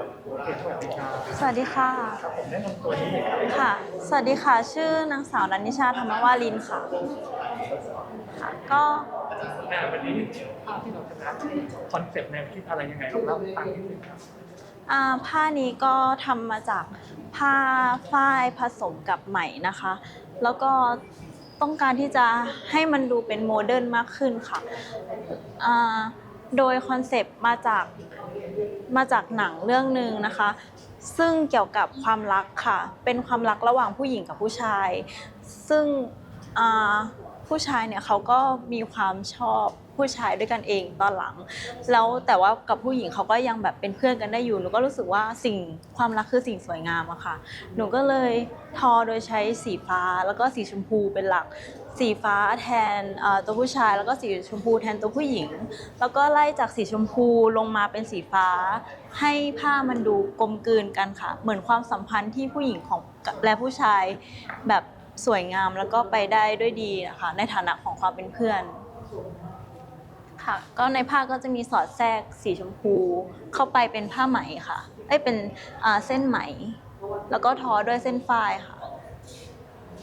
โอเคสวัสดีครับสวัสดีค่ะครับผมแนะนำตัวนี้เลยครับค่ะ สวัสดีค่ะ ชื่อนางสาวนันนิชาธรรมวาลินค่ะ ค่ะ ก็อ่าวันนี้ภาพที่เราจะนัดคอนเซปต์แนวคิดอะไรยังไงลองเล่าให้ฟังนิดนึงครับอ่าผ้านี้ก็ทำมาจากผ้าฝ้ายผสมกับไหมนะคะ แล้วก็ต้องการที่จะให้มันดูเป็นโมเดิร์นมากขึ้นค่ะอ่า โดยคอนเซปต์มาจากมาจากหนังเรื่องหนึ่งนะคะ ซึ่งเกี่ยวกับความรักค่ะ เป็นความรักระหว่างผู้หญิงกับผู้ชาย ซึ่งอ่า ผู้ชายเนี่ยเขาก็มีความชอบผู้ชายด้วยกันเองตอนหลัง แล้วแต่ว่ากับผู้หญิงเขาก็ยังแบบเป็นเพื่อนกันได้อยู่หนูก็รู้สึกว่าสิ่งความรักคือสิ่งสวยงามอะค่ะ หนูก็เลยทอโดยใช้สีฟ้าแล้วก็สีชมพูเป็นหลัก สีฟ้าแทนตัวผู้ชาย แล้วก็สีชมพูแทนตัวผู้หญิง แล้วก็ไล่จากสีชมพูลงมาเป็นสีฟ้า ให้ผ้ามันดูกลมกลืนกันค่ะ เหมือนความสัมพันธ์ที่ผู้หญิงของและผู้ชายแบบ สวยงามแล้วก็ไปได้ด้วยดีนะคะ ในฐานะของความเป็นเพื่อน ค่ะ ก็ในผ้าก็จะมีสอดแทรกสีชมพู เข้าไปเป็นผ้าไหมค่ะเอ้ยเป็นอ่าเส้นไหม แล้วก็ทอด้วยเส้นฝ้ายค่ะ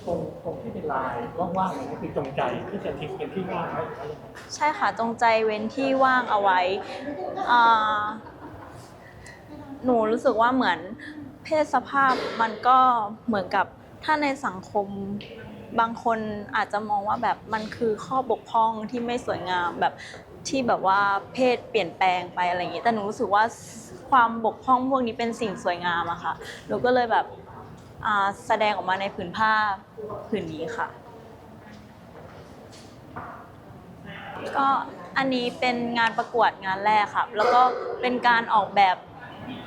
ตรงตรงที่เป็นลายว่างๆเนี่ยก็คือจงใจที่จะทิ้งเป็นที่ว่างไว้หรือว่ายังไงใช่ค่ะจงใจเว้นที่ว่างเอาไว้อ่าหนูรู้สึกว่าเหมือนเพศสภาพมันก็เหมือนกับ ถ้าในสังคมบางคนอาจจะมองว่าแบบมันคือข้อบกพร่องที่ไม่สวยงามแบบที่แบบว่าเพศเปลี่ยนแปลงไปอะไรอย่างนี้ แต่หนูรู้สึกว่าความบกพร่องพวกนี้เป็นสิ่งสวยงามอะค่ะ หนูก็เลยแบบแสดงออกมาในผืนผ้าผืนนี้ค่ะ ก็อันนี้เป็นงานประกวดงานแรกค่ะ แล้วก็เป็นการออกแบบ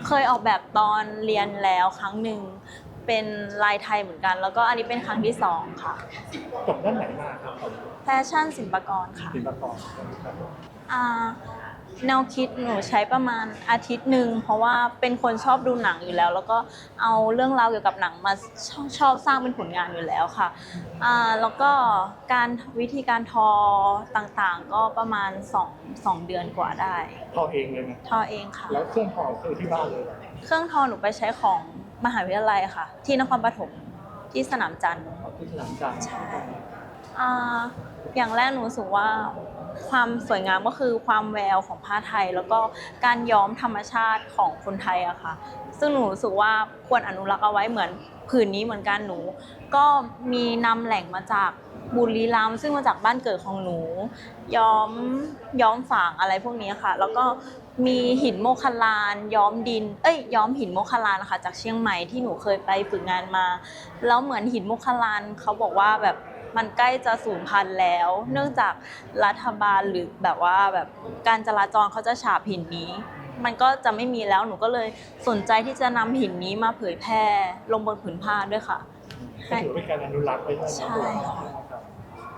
เคยออกแบบตอนเรียนแล้วครั้งหนึ่ง เป็นลายไทยเหมือนกัน แล้วก็อันนี้เป็นครั้งที่สองค่ะ จบด้านไหนมาครับแฟชั่นศิลปากรค่ะศิลปากรครับอ่าแนวคิดหนูใช้ประมาณอาทิตย์หนึ่งเพราะว่าเป็นคนชอบดูหนังอยู่แล้ว แล้วก็เอาเรื่องราวเกี่ยวกับหนังมาชอบชอบสร้างเป็นผลงานอยู่แล้วค่ะอ่าแล้วก็การวิธีการทอต่างๆ ก็ประมาณ2 2เดือนกว่าได้ ทอเองเลยนะทอเองค่ะ แล้วเครื่องทอคือที่บ้านเลยเหรอเครื่องทอหนูไปใช้ของ มหาวิทยาลัยค่ะ ที่นครปฐมที่สนามจันทร์เอาที่สนามจันทร์ใช่อ่าอย่างแรกหนูรู้สึกว่าความสวยงามก็คือความแววของผ้าไทย แล้วก็การย้อมธรรมชาติของคนไทยอะค่ะ ซึ่งหนูรู้สึกว่าควรอนุรักษ์เอาไว้เหมือนผืนนี้เหมือนกันหนู ก็มีนำแหล่งมาจาก บุรีรัมย์ซึ่งมาจากบ้านเกิดของหนู ย้อมย้อมฝางอะไรพวกนี้ค่ะ แล้วก็มีหินโมคคลาน ย้อมดิน เอ้ยย้อมหินโมคคลานนะคะจากเชียงใหม่ที่หนูเคยไปฝึกงานมา แล้วเหมือนหินโมคคลลานเขาบอกว่าแบบมันใกล้จะสูญพันธุ์แล้ว เนื่องจากรัฐบาลหรือแบบว่าแบบการจราจรเขาจะฉาบหินนี้ มันก็จะไม่มีแล้วหนูก็เลยสนใจที่จะนำหินนี้มาเผยแพร่ลงบนผืนผ้าด้วยค่ะ ก็ถือเป็นการอนุรักษ์ไว้ด้วยนะใช่ค่ะครับ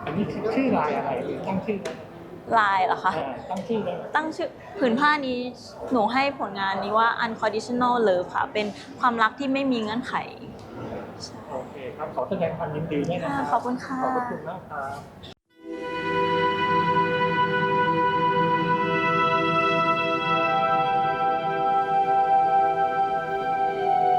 อันนี้คือชื่อลายอะไรหรือตั้งชื่อไหมลายเหรอคะ อ่าตั้งชื่อไหมตั้งชื่อผืนผ้านี้หนูให้ผลงานนี้ว่า unconditional love ค่ะ เป็นความรักที่ไม่มีเงื่อนไข โอเคครับขอแสดงความยินดีด้วยนะครับค่ะขอบคุณค่ะ ขอบคุณมากครับ